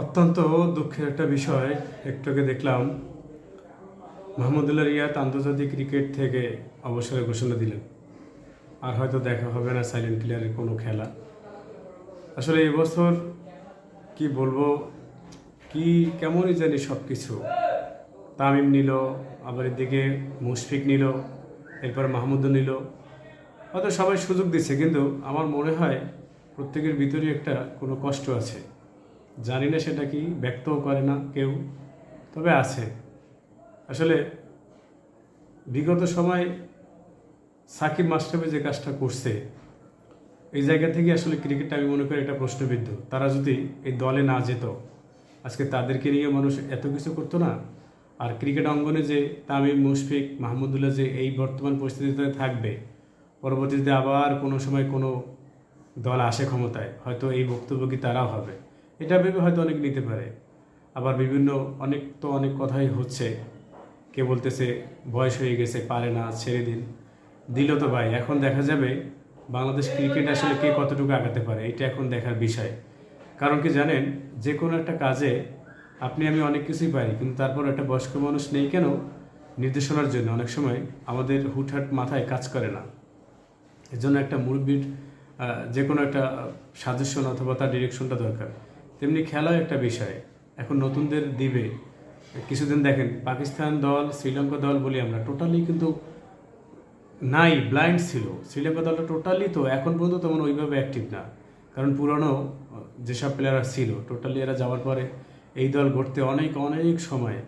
অত্যন্ত দুঃখের একটা বিষয় একটু আগে দেখলাম। মাহমুদুল্লাহ রিয়াদ আন্তর্জাতিক ক্রিকেট থেকে অবসরের ঘোষণা দিলেন। আর হয়তো দেখা হবে না সাইলেন্ট ক্লিয়ারের কোনো খেলা। আসলে এবছর কি বলব, কি কেমনই জানি সব কিছু তামিম নিল, আবার এদিকে মুশফিক নিল, এরপর মাহমুদও নিল। হয়তো সবাই সুযোগ দিচ্ছে, কিন্তু আমার মনে হয় প্রত্যেকের ভিতরে একটা কোনো কষ্ট আছে। জানি না সেটা কি, ব্যক্তও করে না কেউ, তবে আছে। আসলে বিগত সময় সাকিব মাস্টারবে যে কাজটা করছে, এই জায়গা থেকে আসলে ক্রিকেটটা আমি মনে করি একটা প্রশ্নবিদ্ধ। তারা যদি এই দলে না যেত, আজকে তাদেরকে নিয়ে মানুষ এত কিছু করতো না, আর ক্রিকেট অঙ্গনে যে তামিম, মুশফিক মাহমুদুল্লাহ যে এই বর্তমান পরিস্থিতিতে থাকবে, পরবর্তীতে আবার কোনো সময় কোনো দল আসে ক্ষমতায়, হয়তো এই কি তারাও হবে। এটা ভেবে হয়তো অনেক নিতে পারে। আবার বিভিন্ন অনেক তো অনেক কথাই হচ্ছে। কে বলতেছে, বয়স হয়ে গেছে, পারে না, ছেড়ে দিন। দিল তো ভাই, এখন দেখা যাবে বাংলাদেশ ক্রিকেট আসলে কে কতটুকু আগাতে পারে, এটা এখন দেখার বিষয়। কারণ কি জানেন, যে কোনো একটা কাজে আপনি, আমি অনেক কিছুই পারি, কিন্তু তারপর একটা বয়স্ক মানুষ নেই কেন? নির্দেশনার জন্য। অনেক সময় আমাদের হুটহাট মাথায় কাজ করে না। এর জন্য একটা মুরব্বীর যে কোনো একটা সাজেশন অথবা তার ডিরেকশনটা দরকার। তেমনি খেলা একটা বিষয়। এখন নতুনদের দিবে। কিছুদিন দেখেন, পাকিস্তান দল, শ্রীলঙ্কা দল বলি আমরা টোটালি কিন্তু নাই ব্লাইন্ড ছিল। শ্রীলঙ্কা দলটা টোটালি তো এখন পর্যন্ত তেমন ওইভাবে অ্যাক্টিভ না। কারণ পুরনো যেসব প্লেয়াররা ছিল টোটালি এরা যাওয়ার পরে এই দল গড়তে অনেক অনেক সময়।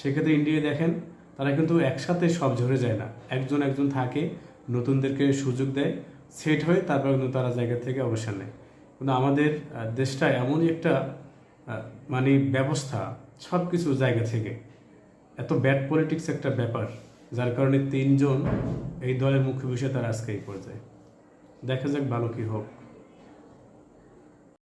সেক্ষেত্রে ইন্ডিয়া দেখেন, তারা কিন্তু একসাথে সব ঝরে যায় না। একজন একজন থাকে, নতুনদেরকে সুযোগ দেয় সেট হয়ে তারপর কিন্তু তারা জায়গা থেকে অবসর নেয়। কিন্তু আমাদের দেশটা এমনই একটা মানে ব্যবস্থা সব কিছু জায়গা থেকে। এত ব্যাড পলিটিক্স একটা ব্যাপার, যার কারণে তিনজন এই দলের মুখ্য বিষয় তারা আজকে এই পর্যায়ে। দেখা যাক ভালো কী হোক।